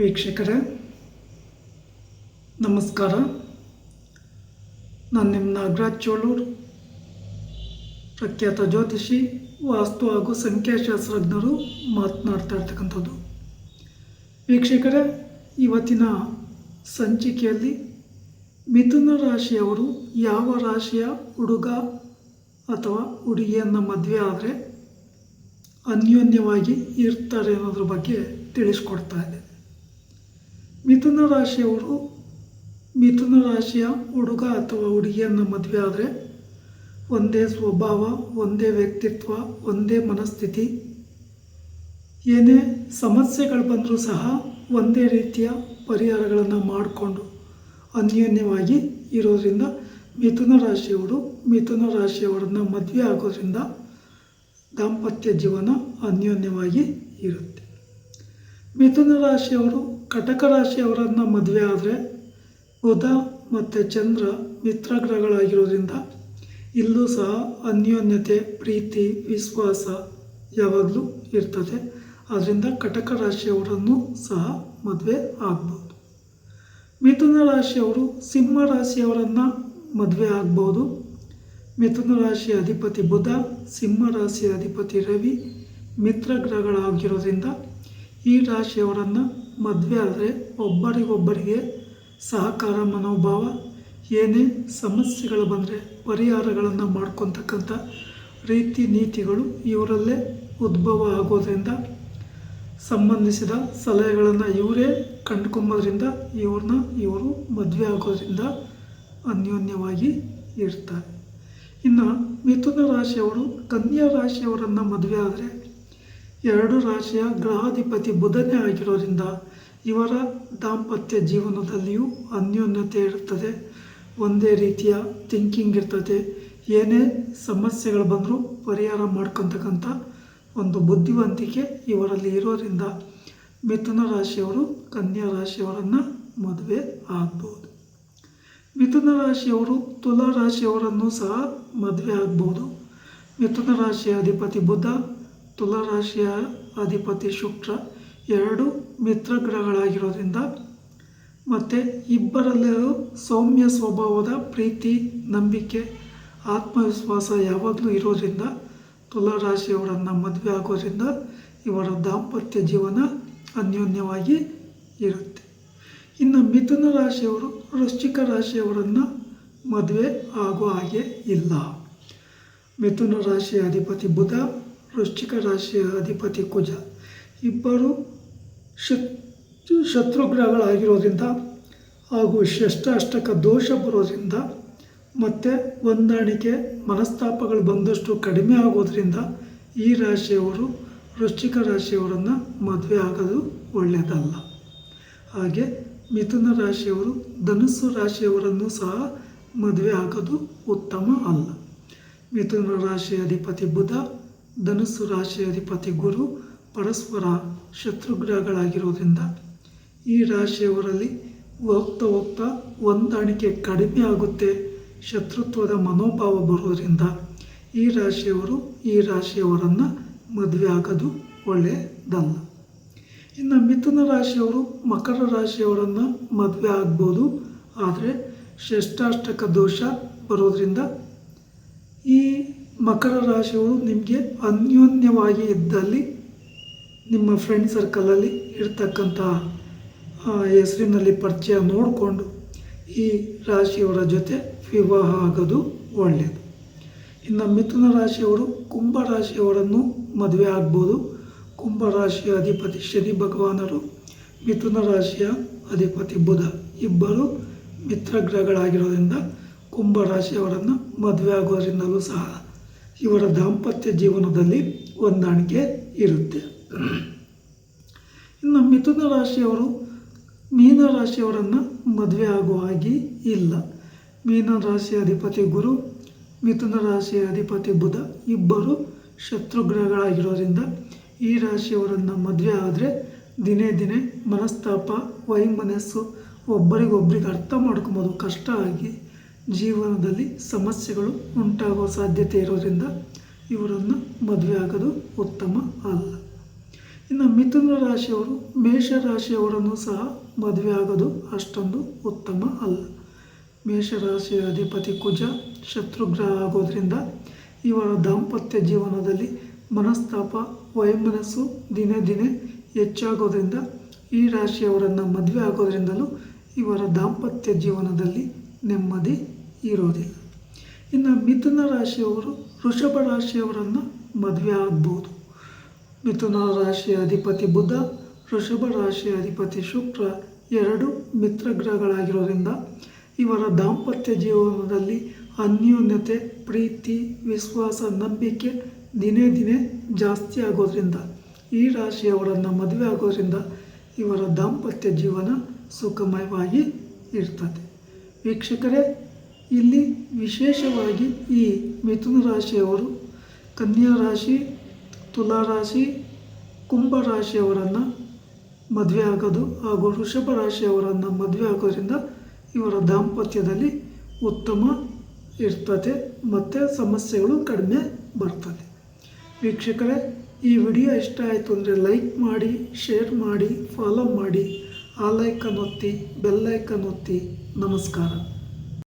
ವೀಕ್ಷಕರೇ, ನಮಸ್ಕಾರ. ನಾನು ನಿಮ್ಮ ನಾಗರಾಜ್ ಚೋಳೂರು, ಪ್ರಖ್ಯಾತ ಜ್ಯೋತಿಷಿ, ವಾಸ್ತು ಹಾಗೂ ಸಂಖ್ಯಾಶಾಸ್ತ್ರಜ್ಞರು ಮಾತನಾಡ್ತಾ ಇರ್ತಕ್ಕಂಥದ್ದು. ವೀಕ್ಷಕರೇ, ಇವತ್ತಿನ ಸಂಚಿಕೆಯಲ್ಲಿ ಮಿಥುನ ರಾಶಿಯವರು ಯಾವ ರಾಶಿಯ ಹುಡುಗ ಅಥವಾ ಹುಡುಗಿಯನ್ನು ಮದುವೆ ಆದರೆ ಅನ್ಯೋನ್ಯವಾಗಿ ಇರ್ತಾರೆ ಅನ್ನೋದ್ರ ಬಗ್ಗೆ ತಿಳಿಸ್ಕೊಡ್ತಾ ಇದೆ. ಮಿಥುನ ರಾಶಿಯವರು, ಮಿಥುನ ರಾಶಿಯ ಹುಡುಗ ಅಥವಾ ಹುಡುಗಿಯನ್ನು ಮದುವೆ ಆದರೆ ಒಂದೇ ಸ್ವಭಾವ, ಒಂದೇ ವ್ಯಕ್ತಿತ್ವ, ಒಂದೇ ಮನಸ್ಥಿತಿ. ಏನೇ ಸಮಸ್ಯೆಗಳು ಬಂದರೂ ಸಹ ಒಂದೇ ರೀತಿಯ ಪರಿಹಾರಗಳನ್ನು ಮಾಡಿಕೊಂಡು ಅನ್ಯೋನ್ಯವಾಗಿ ಇರೋದರಿಂದ ಮಿಥುನ ರಾಶಿಯವರು, ಮಿಥುನ ರಾಶಿಯವರನ್ನು ಮದುವೆ ಆಗೋದ್ರಿಂದ ದಾಂಪತ್ಯ ಜೀವನ ಅನ್ಯೋನ್ಯವಾಗಿ ಇರುತ್ತೆ. ಮಿಥುನ ರಾಶಿಯವರು ಕಟಕ ರಾಶಿಯವರನ್ನು ಮದುವೆ ಆದರೆ ಬುಧ ಮತ್ತು ಚಂದ್ರ ಮಿತ್ರಗ್ರಹಗಳಾಗಿರೋದ್ರಿಂದ ಇಲ್ಲೂ ಸಹ ಅನ್ಯೋನ್ಯತೆ, ಪ್ರೀತಿ, ವಿಶ್ವಾಸ ಯಾವಾಗಲೂ ಇರ್ತದೆ. ಆದ್ದರಿಂದ ಕಟಕ ರಾಶಿಯವರನ್ನು ಸಹ ಮದುವೆ ಆಗ್ಬೋದು. ಮಿಥುನ ರಾಶಿಯವರು ಸಿಂಹ ರಾಶಿಯವರನ್ನು ಮದುವೆ ಆಗ್ಬೋದು. ಮಿಥುನ ರಾಶಿಯ ಅಧಿಪತಿ ಬುಧ, ಸಿಂಹ ರಾಶಿಯ ಅಧಿಪತಿ ರವಿ ಮಿತ್ರ ಗ್ರಹಗಳಾಗಿರೋದ್ರಿಂದ ಈ ರಾಶಿಯವರನ್ನು ಮದುವೆ ಆದರೆ ಒಬ್ಬರಿಗೊಬ್ಬರಿಗೆ ಸಹಕಾರ, ಮನೋಭಾವ, ಏನೇ ಸಮಸ್ಯೆಗಳು ಬಂದರೆ ಪರಿಹಾರಗಳನ್ನು ಮಾಡ್ಕೊತಕ್ಕಂಥ ರೀತಿ, ನೀತಿಗಳು ಇವರಲ್ಲೇ ಉದ್ಭವ ಆಗೋದ್ರಿಂದ ಸಂಬಂಧಿಸಿದ ಸಲಹೆಗಳನ್ನು ಇವರೇ ಕಂಡುಕೊಂಬೋದ್ರಿಂದ ಇವ್ರನ್ನ ಇವರು ಮದುವೆ ಆಗೋದ್ರಿಂದ ಅನ್ಯೋನ್ಯವಾಗಿ ಇರ್ತಾರೆ. ಇನ್ನು ಮಿಥುನ ರಾಶಿಯವರು, ಕನ್ಯಾ ರಾಶಿಯವರನ್ನು ಮದುವೆ ಆದರೆ ಎರಡು ರಾಶಿಯ ಗ್ರಹಾಧಿಪತಿ ಬುಧನೇ ಆಗಿರೋದ್ರಿಂದ ಇವರ ದಾಂಪತ್ಯ ಜೀವನದಲ್ಲಿಯೂ ಅನ್ಯೋನ್ಯತೆ ಇರ್ತದೆ ಒಂದೇ ರೀತಿಯ ಥಿಂಕಿಂಗ್ ಇರ್ತದೆ. ಏನೇ ಸಮಸ್ಯೆಗಳು ಬಂದರೂ ಪರಿಹಾರ ಮಾಡ್ಕೊತಕ್ಕಂಥ ಒಂದು ಬುದ್ಧಿವಂತಿಕೆ ಇವರಲ್ಲಿ ಇರೋದ್ರಿಂದ ಮಿಥುನ ರಾಶಿಯವರು ಕನ್ಯಾ ರಾಶಿಯವರನ್ನು ಮದುವೆ ಆಗ್ಬೋದು. ಮಿಥುನ ರಾಶಿಯವರು ತುಲಾ ರಾಶಿಯವರನ್ನು ಸಹ ಮದುವೆ ಆಗ್ಬೋದು. ಮಿಥುನ ರಾಶಿಯ ಅಧಿಪತಿ ಬುಧ ತುಲಾ ರಾಶಿಯ ಅಧಿಪತಿ ಶುಕ್ರ ಎರಡು ಮಿತ್ರ ಗ್ರಹಗಳಾಗಿರೋದ್ರಿಂದ ಮತ್ತು ಇಬ್ಬರಲ್ಲೂ ಸೌಮ್ಯ ಸ್ವಭಾವದ ಪ್ರೀತಿ, ನಂಬಿಕೆ, ಆತ್ಮವಿಶ್ವಾಸ ಯಾವಾಗಲೂ ಇರೋದ್ರಿಂದ ತುಲಾ ರಾಶಿಯವರನ್ನು ಮದುವೆ ಆಗೋದ್ರಿಂದ ಇವರ ದಾಂಪತ್ಯ ಜೀವನ ಅನ್ಯೋನ್ಯವಾಗಿ ಇರುತ್ತೆ. ಇನ್ನು ಮಿಥುನ ರಾಶಿಯವರು ವೃಶ್ಚಿಕ ರಾಶಿಯವರನ್ನು ಮದುವೆ ಆಗೋ ಹಾಗೆ ಇಲ್ಲ. ಮಿಥುನ ರಾಶಿಯ ಅಧಿಪತಿ ಬುಧ ವೃಶ್ಚಿಕ ರಾಶಿಯ ಅಧಿಪತಿ ಕುಜ. ಇಬ್ಬರು ಶತ್, ಶತ್ರುಗ್ರಹಗಳಾಗಿರೋದ್ರಿಂದ ಹಾಗೂ ಷಷ್ಟಾಷ್ಟಕ ದೋಷ ಬರೋದ್ರಿಂದ ಮತ್ತು ಹೊಂದಾಣಿಕೆ, ಮನಸ್ತಾಪಗಳು ಬಂದಷ್ಟು ಕಡಿಮೆ ಆಗೋದ್ರಿಂದ ಈ ರಾಶಿಯವರು, ವೃಶ್ಚಿಕ ರಾಶಿಯವರನ್ನು ಮದುವೆ ಆಗೋದು ಒಳ್ಳೆಯದಲ್ಲ. ಹಾಗೆ ಮಿಥುನ ರಾಶಿಯವರು, ಧನುಸ್ಸು ರಾಶಿಯವರನ್ನು ಸಹ ಮದುವೆ ಆಗೋದು ಉತ್ತಮ ಅಲ್ಲ. ಮಿಥುನ ರಾಶಿ ಅಧಿಪತಿ ಬುಧ ಧನುಸ್ಸು ರಾಶಿ ಅಧಿಪತಿ ಗುರು ಪರಸ್ಪರ ಶತ್ರುಗ್ರಹಗಳಾಗಿರುವುದರಿಂದ ಈ ರಾಶಿಯವರಲ್ಲಿ ಹೋಗ್ತಾ ಹೋಗ್ತಾ ಹೊಂದಾಣಿಕೆ ಕಡಿಮೆ ಆಗುತ್ತೆ, ಶತ್ರುತ್ವದ ಮನೋಭಾವ ಬರುವುದರಿಂದ ಈ ರಾಶಿಯವರು ಈ ರಾಶಿಯವರನ್ನು ಮದುವೆ ಆಗೋದು ಒಳ್ಳೆಯದಲ್ಲ. ಇನ್ನು ಮಿಥುನ ರಾಶಿಯವರು ಮಕರ ರಾಶಿಯವರನ್ನು ಮದುವೆ ಆಗ್ಬೋದು, ಆದರೆ ಷಷ್ಟಾಷ್ಟಕ ದೋಷ ಬರೋದರಿಂದ ಈ ಮಕರ ರಾಶಿಯವರು ನಿಮಗೆ ಅನ್ಯೋನ್ಯವಾಗಿ ಇದ್ದಲ್ಲಿ ನಿಮ್ಮ ಫ್ರೆಂಡ್ ಸರ್ಕಲಲ್ಲಿ ಇರ್ತಕ್ಕಂಥ ಹೆಸರಿನಲ್ಲಿ ಪರಿಚಯ ನೋಡಿಕೊಂಡು ಈ ರಾಶಿಯವರ ಜೊತೆ ವಿವಾಹ ಆಗೋದು ಒಳ್ಳೆಯದು ಇನ್ನು ಮಿಥುನ ರಾಶಿಯವರು ಕುಂಭ ರಾಶಿಯವರನ್ನು ಮದುವೆ ಆಗ್ಬೋದು. ಕುಂಭ ರಾಶಿಯ ಅಧಿಪತಿ ಶನಿ ಭಗವಾನರು, ಮಿಥುನ ರಾಶಿಯ ಅಧಿಪತಿ ಬುಧ ಇಬ್ಬರು ಮಿತ್ರಗ್ರಹಗಳಾಗಿರೋದ್ರಿಂದ ಕುಂಭ ರಾಶಿಯವರನ್ನು ಮದುವೆ ಆಗೋದ್ರಿಂದಲೂ ಸಹ ಇವರ ದಾಂಪತ್ಯ ಜೀವನದಲ್ಲಿ ಹೊಂದಾಣಿಕೆ ಇರುತ್ತೆ. ಇನ್ನು ಮಿಥುನ ರಾಶಿಯವರು, ಮೀನ ರಾಶಿಯವರನ್ನು ಮದುವೆ ಆಗುವ ಹಾಗೆ ಇಲ್ಲ. ಮೀನ ರಾಶಿಯ ಅಧಿಪತಿ ಗುರು, ಮಿಥುನ ರಾಶಿಯ ಅಧಿಪತಿ ಬುಧ ಇಬ್ಬರು ಶತ್ರುಗ್ರಹಗಳಾಗಿರೋದ್ರಿಂದ ಈ ರಾಶಿಯವರನ್ನು ಮದುವೆ ಆದರೆ ದಿನೇ ದಿನೇ ಮನಸ್ತಾಪ, ವೈಮನಸ್ಸು ಒಬ್ಬರಿಗೊಬ್ಬರಿಗೆ ಅರ್ಥ ಮಾಡ್ಕೊಬೋದು ಕಷ್ಟ ಆಗಿ. ಜೀವನದಲ್ಲಿ ಸಮಸ್ಯೆಗಳು ಉಂಟಾಗುವ ಸಾಧ್ಯತೆ ಇರೋದ್ರಿಂದ ಇವರನ್ನು ಮದುವೆ ಆಗೋದು ಉತ್ತಮ ಅಲ್ಲ. ಇನ್ನು ಮಿಥುನ ರಾಶಿಯವರು, ಮೇಷ ರಾಶಿಯವರನ್ನು ಸಹ ಮದುವೆ ಆಗೋದು ಅಷ್ಟೊಂದು ಉತ್ತಮ ಅಲ್ಲ. ಮೇಷರಾಶಿಯ ಅಧಿಪತಿ ಕುಜ ಶತ್ರುಗ್ರಹ ಆಗೋದ್ರಿಂದ ಇವರ ದಾಂಪತ್ಯ ಜೀವನದಲ್ಲಿ ಮನಸ್ತಾಪ, ವೈಮನಸ್ಸು ದಿನೇ ದಿನೇ ಹೆಚ್ಚಾಗೋದ್ರಿಂದ ಈ ರಾಶಿಯವರನ್ನು ಮದುವೆ ಆಗೋದ್ರಿಂದಲೂ ಇವರ ದಾಂಪತ್ಯ ಜೀವನದಲ್ಲಿ ನೆಮ್ಮದಿ ಇರೋದಿಲ್ಲ ಇನ್ನು ಮಿಥುನ ರಾಶಿಯವರು, ವೃಷಭ ರಾಶಿಯವರನ್ನು ಮದುವೆ ಆಗ್ಬೋದು. ಮಿಥುನ ರಾಶಿಯ ಅಧಿಪತಿ ಬುಧ, ವೃಷಭ ರಾಶಿಯ ಅಧಿಪತಿ ಶುಕ್ರ ಎರಡು ಮಿತ್ರ ಗ್ರಹಗಳಾಗಿರೋದ್ರಿಂದ ಇವರ ದಾಂಪತ್ಯ ಜೀವನದಲ್ಲಿ ಅನ್ಯೋನ್ಯತೆ, ಪ್ರೀತಿ, ವಿಶ್ವಾಸ, ನಂಬಿಕೆ ದಿನೇ ದಿನೇ ಜಾಸ್ತಿ ಆಗೋದ್ರಿಂದ, ಈ ರಾಶಿಯವರನ್ನು ಮದುವೆ ಆಗೋದ್ರಿಂದ ಇವರ ದಾಂಪತ್ಯ ಜೀವನ ಸುಖಮಯವಾಗಿ ಇರ್ತದೆ. ವೀಕ್ಷಕರೇ ಇಲ್ಲಿ ವಿಶೇಷವಾಗಿ ಈ ಮಿಥುನ ರಾಶಿಯವರು, ಕನ್ಯಾ ರಾಶಿ, ತುಲಾ ರಾಶಿ, ಕುಂಭ ರಾಶಿಯವರನ್ನು ಮದುವೆ ಆಗೋದು ಹಾಗೂ ವೃಷಭ ರಾಶಿಯವರನ್ನು ಮದುವೆ ಆಗೋದ್ರಿಂದ ಇವರ ದಾಂಪತ್ಯದಲ್ಲಿ ಉತ್ತಮ ಇರ್ತದೆ ಮತ್ತು ಸಮಸ್ಯೆಗಳು ಕಡಿಮೆ ಬರ್ತದೆ. ವೀಕ್ಷಕರೇ, ಈ ವಿಡಿಯೋ ಇಷ್ಟ ಆಯಿತು ಅಂದರೆ ಲೈಕ್ ಮಾಡಿ, ಶೇರ್ ಮಾಡಿ, ಫಾಲೋ ಮಾಡಿ. ಆ ಲೈಕನ್ನು ಒತ್ತಿ ಬೆಲ್ಲೈಕನ್ ಒತ್ತಿ. ನಮಸ್ಕಾರ.